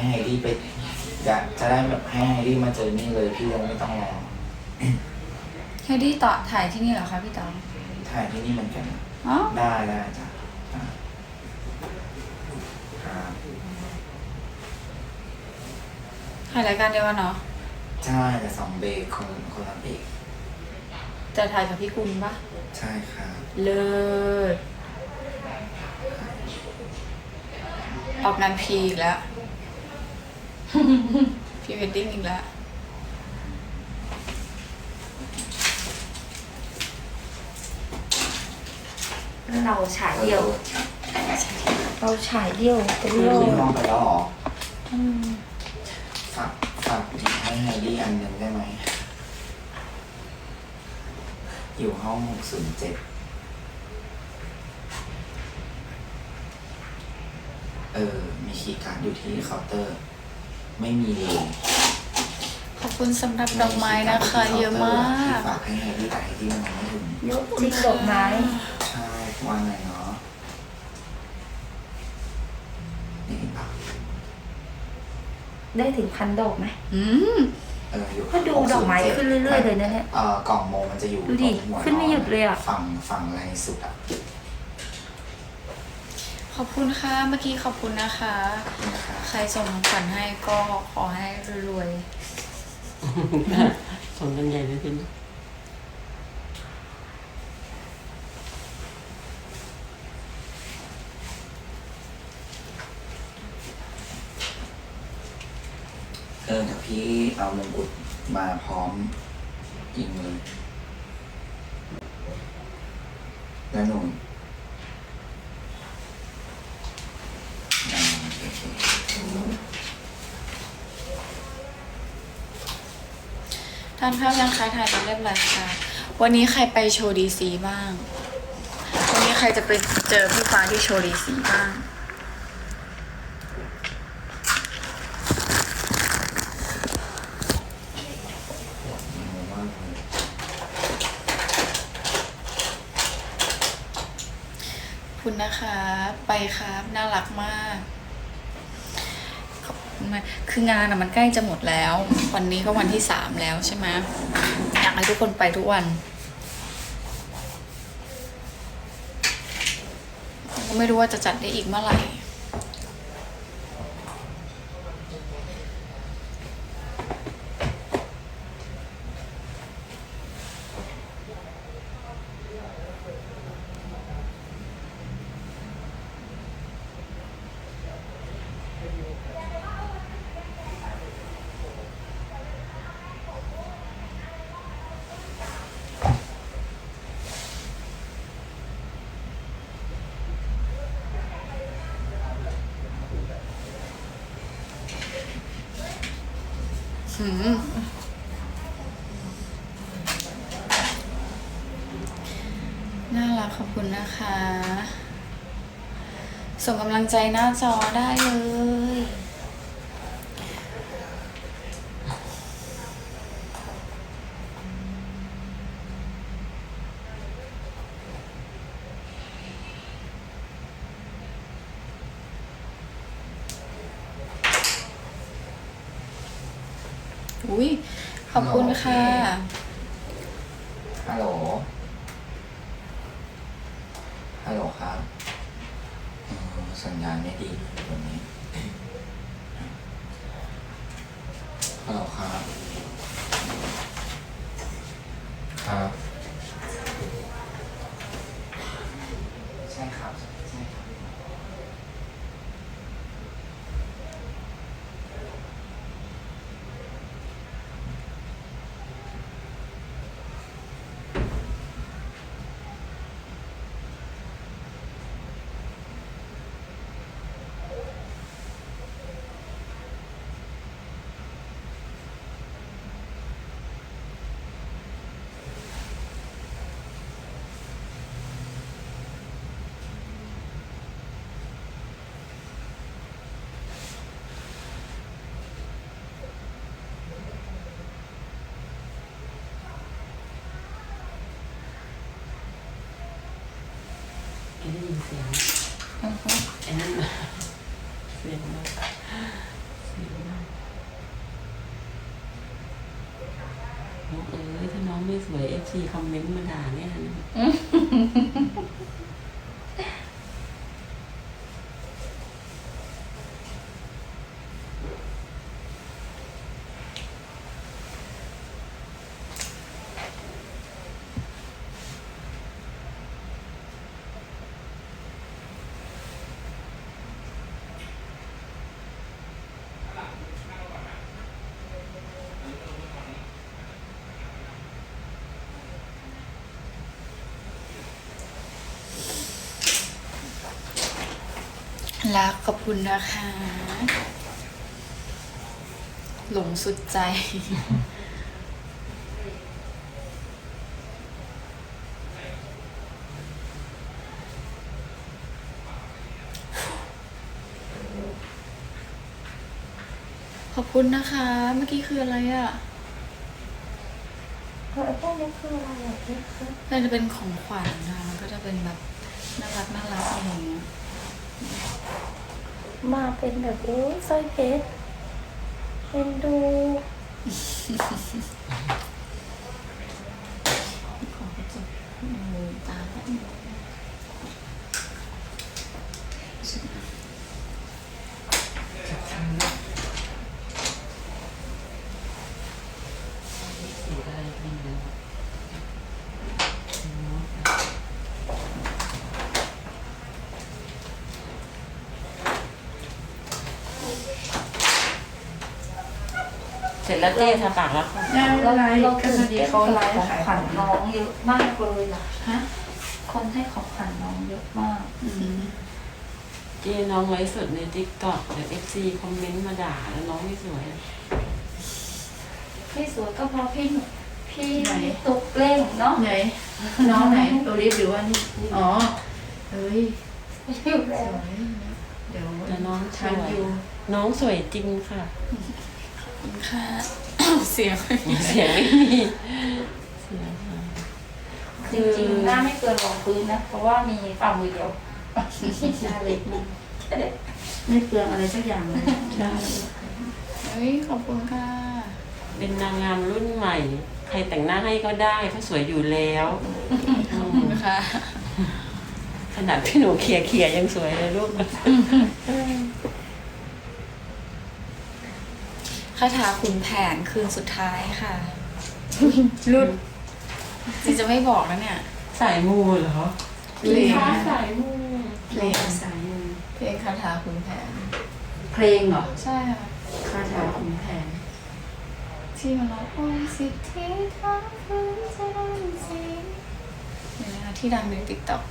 ให้ไฮดี้ไปอยากจะได้แบบให้ไฮดี้มาเจอนี่เลยพี่ยังไม่ต้องรอเฮดดี้ต่อถ่ายที่นี่เหรอคะพี่ต๋องถ่ายที่นี่เหมือนกัน อ๋อ ได้ได้จ้ะอะครับถ่ายรายการเดียวกันเนาะใช่แต่สองเบรกคนคนละเบรกจะถ่ายกับพี่กุลปะใช่ครับเลิศออกงานพีอีกแล้ว พีเวดดิ้งอีกแล้วเราฉายเดียว เราฉายเดียวเป็นคือโลคืกนห้องไปแล้วเหรออืมฝากฝากหยิบให้ไฮดี้อันหนึ่งได้ไหม อยู่ห้องหกศูนย์เจ็ดเออ มีคีย์การ์ดอยู่ที่เคาน์เตอร์ ไม่มีเลยขอบคุณสำหรับดอกไม้นะคะ เยอะมากฝากให้ไฮดี้แต่ไฮดี้มันยังไม่ถึงเยอะจริงดอกไม้ ใช่ว่าไงเนาะนี่ปะได้ถึงพันดอกไหมอืมเอออยู่ก็ดูดอกไม้ขึ้นเรื่อยๆเลยนะเนี่ย เออกล่องโมมันจะอยู่ดูดิ ตรงหัวขึ้นไม่หยุดเลยอะ ฝั่งฝั่งไรสุดอะข อบคุณค่ะ เมื่อกี้ขอบคุณนะคะนะคะ ใครส่งของขวัญให้ก็ขอให้รวยส่งกันใหญ่เลยทีนี้เออเดี๋ยวพี่เอามงกุฎมาพร้อมยิงเลยแล้วหนูอ่าโอเค ๆทานข้าวยังคะถ่ายเป็นเรียบร้อยค่ะ วันนี้ใครไปโชว์ดีซีบ้าง วันนี้ใครจะไปเจอพี่ฟ้าที่โชว์ดีซีบ้าง คุณนะคะ ไปครับ น่ารักมาก ไหมคืองานอะมันใกล้จะหมดแล้ว วันนี้ก็วันที่สามแล้วใช่ไหมอยากให้ทุกคนไปทุกวันก็ไม่รู้ว่าจะจัดได้อีกเมื่อไหร่ น่ารักขอบคุณนะคะ ส่งกำลังใจหน้าจอได้เลย อุ้ยขอบคุณค่ะ ฮัลโหล ฮัลโหลครับเออสัญญาณไม่ดีวันนี้ ฮัลโหลครับ ครับ ใช่ครับ ใช่ครับ แกได้ ยินเสียงไอ้นั่นเสียงนะเเสียงดังน้องเอ้ยถ้าน้องไม่สวยเอฟซีคอมเมนต์มาด่าเนี่ยนะ รักขอบคุณนะคะ หลงสุดใจ ขอบคุณนะคะ เมื่อกี้คืออะไรอะ่ะเออไอ้พวกนี้คืออะไรอะพี่คือน่าจะเป็นของขวัญนะก็จะเป็นแบบน่ารักน่ารักอะไรอย่างเงี้ย มาเป็นแบบโอ้ยสร้อยเพชรเป็นดู ขอกระจกมือตาแป๊บนึง สีอะไรกันเนาะ เส ร็จแล้วเจ๊ทาปากแล้วค่ะเราเราตื่นเต้นกับของขวัญน้องเยอะมากเลยอะฮะคนให้ของขวัญน้องเยอะมากอืมเจ๊น้องไลฟ์สดในทิกตอกเดี๋ยวเอฟซีคอมเมนต์มาด่าแล้วน้องไม่สวยพี่สวยก็เพราะพี่หนูพี่ตุกเล่งเนาะไหนน้องไหนโอลิฟหรือว่านี่อ๋อเฮ้ยอยู่สแล้ววยเดี๋ยวแต่น้องสทันวยอยู่น้องสวยจริงค่ะขอบ คุณค่ะ เสียงไม่มีเสียงไม่มีเสียงค่ะจริงๆหน้าไม่เกินรองพื้นนะ เพราะว่ามีฝ่ามือเดียวหน้าเล็กมากไม่เปลืองอะไรสักอย่างเลยใช่เฮ้ยขอบคุณค่ะ เป็นนางงามรุ่นใหม่ ใครแต่งหน้าให้ก็ได้เพราะสวยอยู่แล้วขอบคุณค่ะ ขนาดพี่หนูเขียเขียๆยังสวยเลยลูก คาถาขุนแผนคืนสุดท้ายค่ะ รุดจริงจะไม่บอกแล้วเนี่ยสายมูเหรอเพลงค้าสายมูเพลงสายมือเพลงคาถาขุนแผน เพลงเหรอ ใช่ค่ะคาถาขุนแผน ที่มันร้ององค์สิทธิทั้งคืนจะดังสีนี่นะคะที่ดังในติ๊กต็อก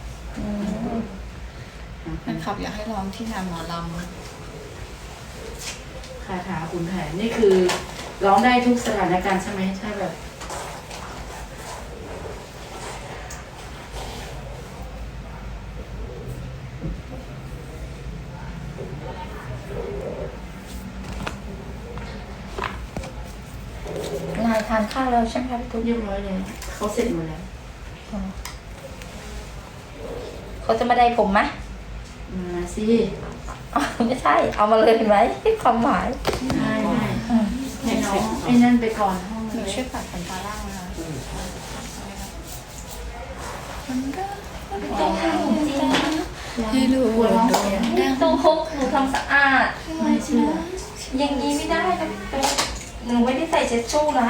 แฟนคลับอยากให้ร้องที่งานหมอล คาถาขุนแผนนี่คือร้องได้ทุกสถานการณ์ใช่ไหมถ้าแบบนายทานข้าวแล้วใช่ไหมคะพี่ตุ๊กเรียบร้อยเลยเขาเสร็จหมดแล้วเขาจะมาได้ผมไหมมาสิ อ๋อไม่ใช่ เอามาเลยเห็นไหมความหมาย ไม่ไม่ให้น้องไอ้นั่นไปก่อนห้องหเลนูยช่วยปัดขนตาล่างนะคะมันก็จริงให้รู้กลัวร้องเสียงต้องฮกหนูทำสะอาด ไม่เชื่ออย่างนี้ไม่ได้นะหนูไม่ได้ใส่เช็ดชู่นะ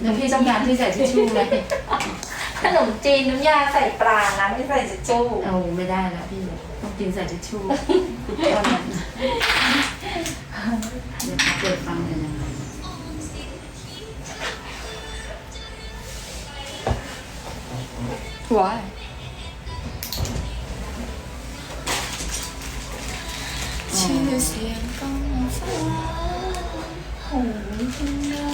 เดี๋ยวพี่ต้องการที่ใส่ทิชชู่เลยขนมจีนน้ำยาใส่ปลานะไม่ใส่เช็ดชู่เอาไม่ได้แล้วพี่ กินใส่ทิชชู่ตอนนั้นเดี๋ยวขอเปิดฟังเลยนะคะว้ายชื่อเสียงก้องฟ้าหูคุณนะ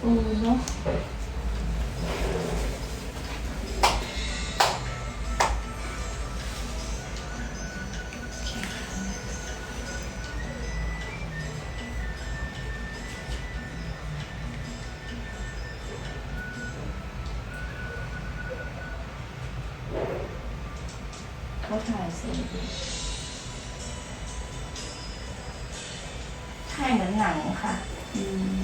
โอ้เนาะ ช่เหมือนหนังค่ะอืม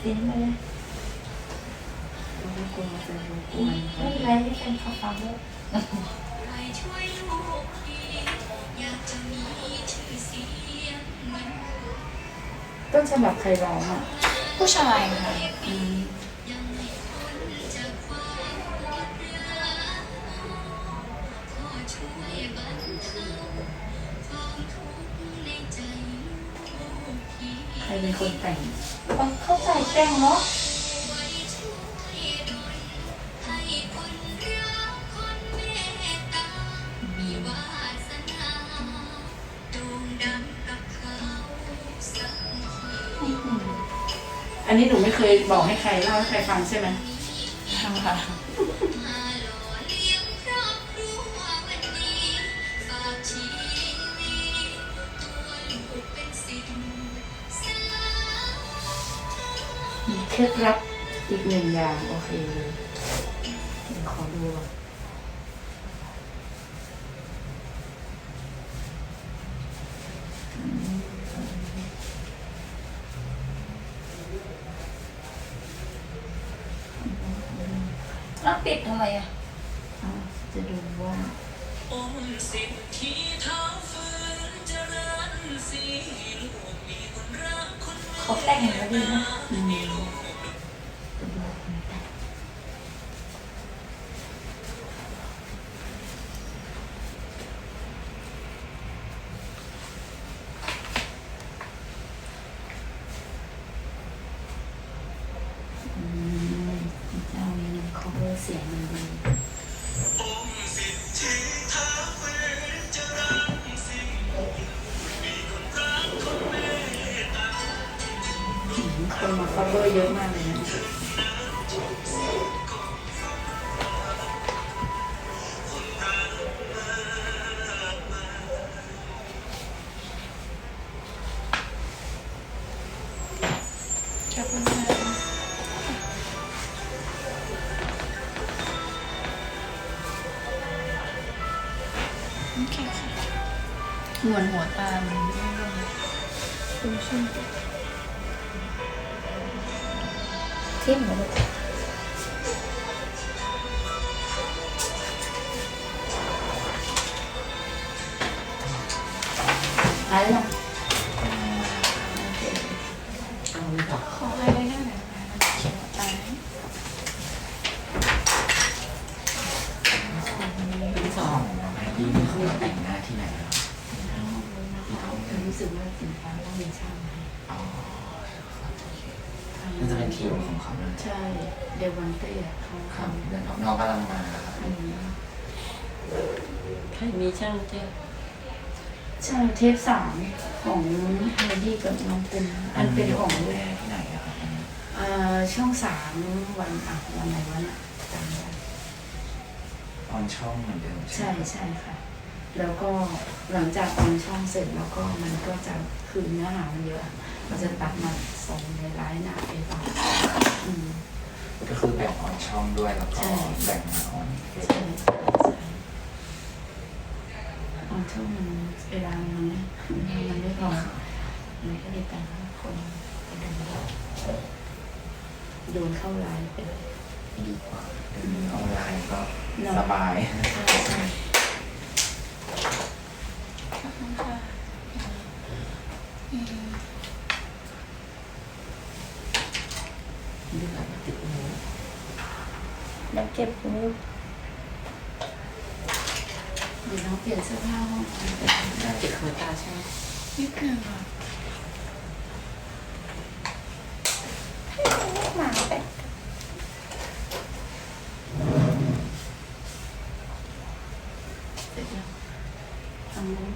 เต็มเลยแล้วก็กลัวจะรบกวนไม่เป็นไรไม่เป็นเขาฟังด้วยต้นฉบับใครร้องอะ ผู้ชายค่ะ รเป็นคนแต่งฟังเข้าใจแจ้งเนาะอันนี้หนูไม่เคยบอกให้ใครเล่าให้ใครฟังใช่ไหมค่ะ เคล็ดลับอีกหนึ่งอย่าง โอเคเลยขอดูแล้วปิดทำไมอะอะ ขอบคุณค่ะโอเคค่ะหนวดหัวตามันไม่ลงชุ่มชุ่ม ทิ่มเหรอลูก มันจะเป็นทีมของเขาเลยใช่ เดวันเต้เขาครับทำเดี๋ยวน้องๆกำลังมาครับอืมใครมีช่างเจ้าช่างเทปสามของไฮดี้กับน้องปุณอันเป็นของแรที่ไหนอะครับอันนี้เอ่อช่องสามวันอะวันไหนวันอะจำไม่ได้ ออนช่องเหมือนเดิมใช่ไหมใช่ค่ะ แล้วก็หลังจากออนช่องเสร็จแล้วก็มันก็จะคือเนื้อหามันเยอะ มันจะตัดมาส่งในไลน์หนาไปต่ออืม ก็คือแบ่งออนช่องด้วยแล้วก็ใช่ แบ่งมาออนใช่ใช่ออนช่องมันเวลามันมันไม่พอมันก็เลยแต่งคนไปดูโดนเข้าไลน์ไปเลย ดีกว่าเดี๋ยวนี้ออนไลน์ก็เนอะ สบายใช่ใช่ขอบคุณค่ะอืม เดือดติดหูแล้วเก็บนิ้วเดี๋ยวน้องเปลี่ยนเสื้อผ้าห้องน้ำไปติดหัวตาใช่ไหมนิดนึงค่ะ หมาแปะ เสร็จแล้วทำนู้น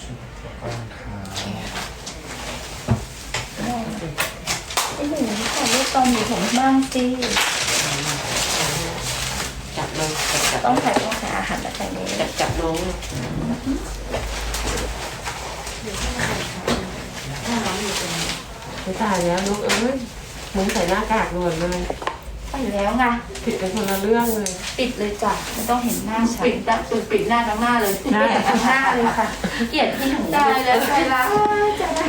ชุดรองเท้า ไอ้หนูขอเลือกตอนหนูผมบ้างสิจับลยจับจับต้องถ่ต้องถ่อาหารแบบนี้จับจับน้องถ้าน้องอยู่ตรงนี้ไม่ตายแล้วลูกเอ้ยมึงใส่หน้ากากด่วนเลยไปแล้วไงผิดกันคนละเรื่องเลย ปิดเลยจ้ะไม่ต้องเห็นหน้าฉันปิดดักปิดปิดหน้าทั้งหน้าเลยได้ทั้งหน้าเลยค่ะเกลียดที่หนูได้แล้วใช่ละจะได้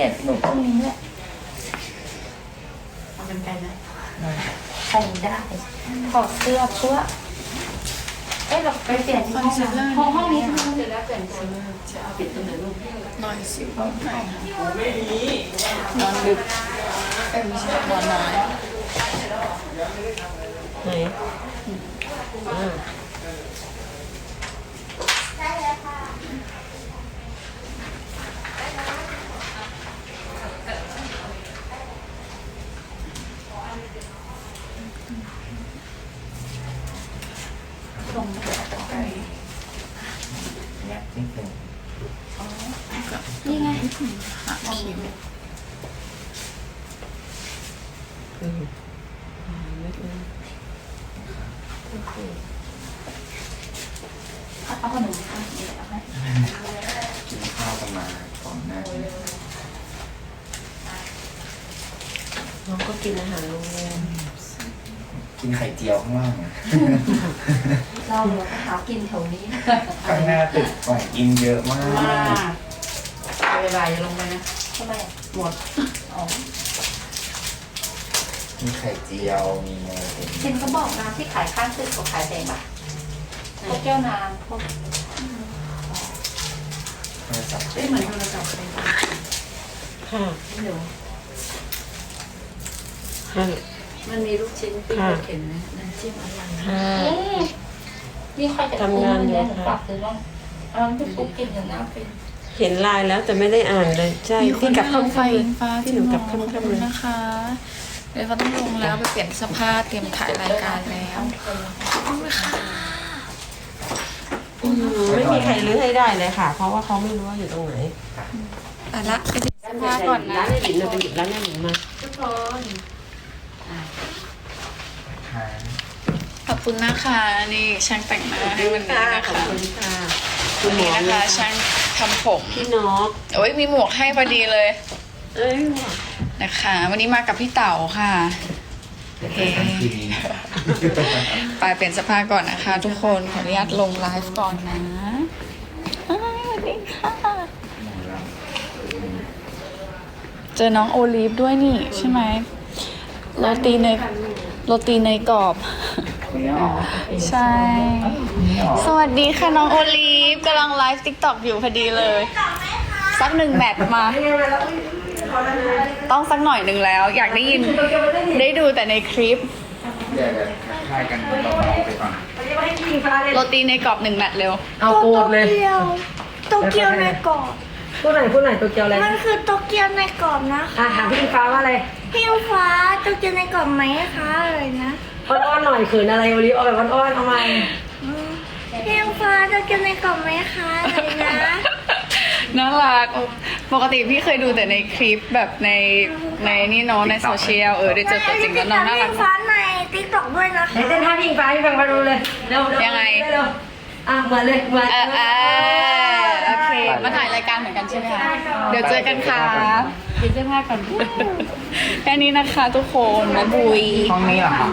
กลียดที่หนูตรงนี้แหละเอาเป็นไกลนะใส่ได้ถอดเสื้อชั่วเอ้ยเราไปเปลี่ยนที่ห้องน้ำห้องห้องนี้ห้องเสร็จแล้วเปลี่ยนใจจะเอาปิดตรงไหนลูกนอนสิบนอนนอนดึกเอ้ยไม่ใช่นอนน้อยไหนอ่า เนี่ยนิดหนึ่งนี่ไงหักคิ้วอืมอ่าเล็กน้อยโอเคเอาขนมค่ะเดี๋ยวเอาให้กินข้าวกันมาก่อนหน้านี้น้องก็กินอาหารโรงแรมกินไข่เจียวข้างล่างอะ เราเดี๋ยวไปหากินแถวนี้ข้างหน้าตึกก่อนกินเยอะมากมาเวลาอย่าลงไปนะ ทำไมอะหมด อ๋อมีไข่เจียว มีอะไรเป็นเช่นเขาบอกน้ำที่ขายข้างตึกเขาขายแพงป่ะพวกแก้วน้ำพวกโทรศัพท์เอ้ยเหมือนโทรศัพท์เลยค่ะเดี๋ยวค่ะมันมีลูกชิ้นปิ้งรถเข็นนะน้ำจิ้มอร่อยค่ะอืม นี่ใครจะทำงานอยู่เนี่ยค่ะฝากซื้อบ้างเออพี่ปุ๊กกินอย่างน้ำเป็นเห็นไลน์แล้วแต่ไม่ได้อ่านเลย ใช่มีคพี่นกลับให้ลงค่ำไฟๆเลยอิงฟ้าพี่หนูกลับขอบค่ำๆคุเลณยนะคะเดี๋ยวเขาต้องลงแล้วไปเปลี่ยนเสื้อผ้าเตรียมถ่ายรายการแล้วขอบคุณค่ะอืมไม่มีใครรื้อให้ได้เลยค่ะ เพราะว่าเขาไม่รู้ว่าอยู่ตรงไหนแต่ละไปเปลี่ยนเสื้อผ้าก่อนนะร้านแม่หลินเราไปหยิบร้านแม่หลินมาทุกคนทานขอบ คุณนะคะนี่ช่างแต่งหน้าให้วันนี้นะขอบคะคุณค่ะวันนี้นะคะช่าช่างทำผมพี่นกโอ้ยมีหมวกให้พอดีเลยเอ้ยนะคะ วันนี้มากับพี่เต๋าค่ะเดี๋ยวเจอกันคืนนี้ไปเปลี่ยนเสื้อผ้าก่อนนะคะ ทุกคนขออนุญาตลงไลฟ์ก่อนนะอ้าวสวัสดีค่ะหมอลเจอน้องโอลีฟด้วยนี่ใช่ไหมโรตีในโรตีในกรอบำไม่ออก ใช่ไม่ออกสวัสดีค่ะน้องโอลีฟกำลังไลฟ์ติ๊กต็อกอยู่พอดีเลย สักหนึ่งแมทมา ต้องสักหน่อยหนึ่งแล้ว อยากได้ยินได้ดูแต่ในคลิปเดี๋ยวเดี๋ยวทักทายกันเบาๆไปก่อนโรตีในกรอบหนึ่งแมทเร็ว เอาโกดเลยโตเกียวโตเกียวในกรอบพูดหน่อยพูดหน่อยตัวเกียวอะไรมันคือโตเกียวในกรอบนะอะถามพี่อิงฟ้าว่าอะไรพี่อิงฟ้าโตเกียวในกรอบไหมคะอะไรนะ อ้อนๆหน่อยเขินอะไรวันนี้เอาแบบอ้อนๆเอาไหมอืมพี่อิงฟ้าโตเกียวในกรอบไหมคะอะไรนะน่ารักปกติพี่เคยดูแต่ในคลิปแบบในในนี่เน้องในโซเชียลเออได้เจอตัวจริงแล้วน้องน่ารักพี่อิงฟ้าในติ๊กต็อกด้วยนะไหนคะเต้นท่าพี่อิงฟ้าให้ฟังมาดูเลยเร็วเร็วยังไง เร็วอะเหมือนเลยเหมือนเออเออโอ เค มาถ่ายรายการเหมือนกันใช่ไหมคะ เดี๋ยวเจอกันค่ะเดี๋ยวเสื้อผ้าก่อนแค่นี้นะคะทุกคนนะบุย ห้องนี้เหรอครั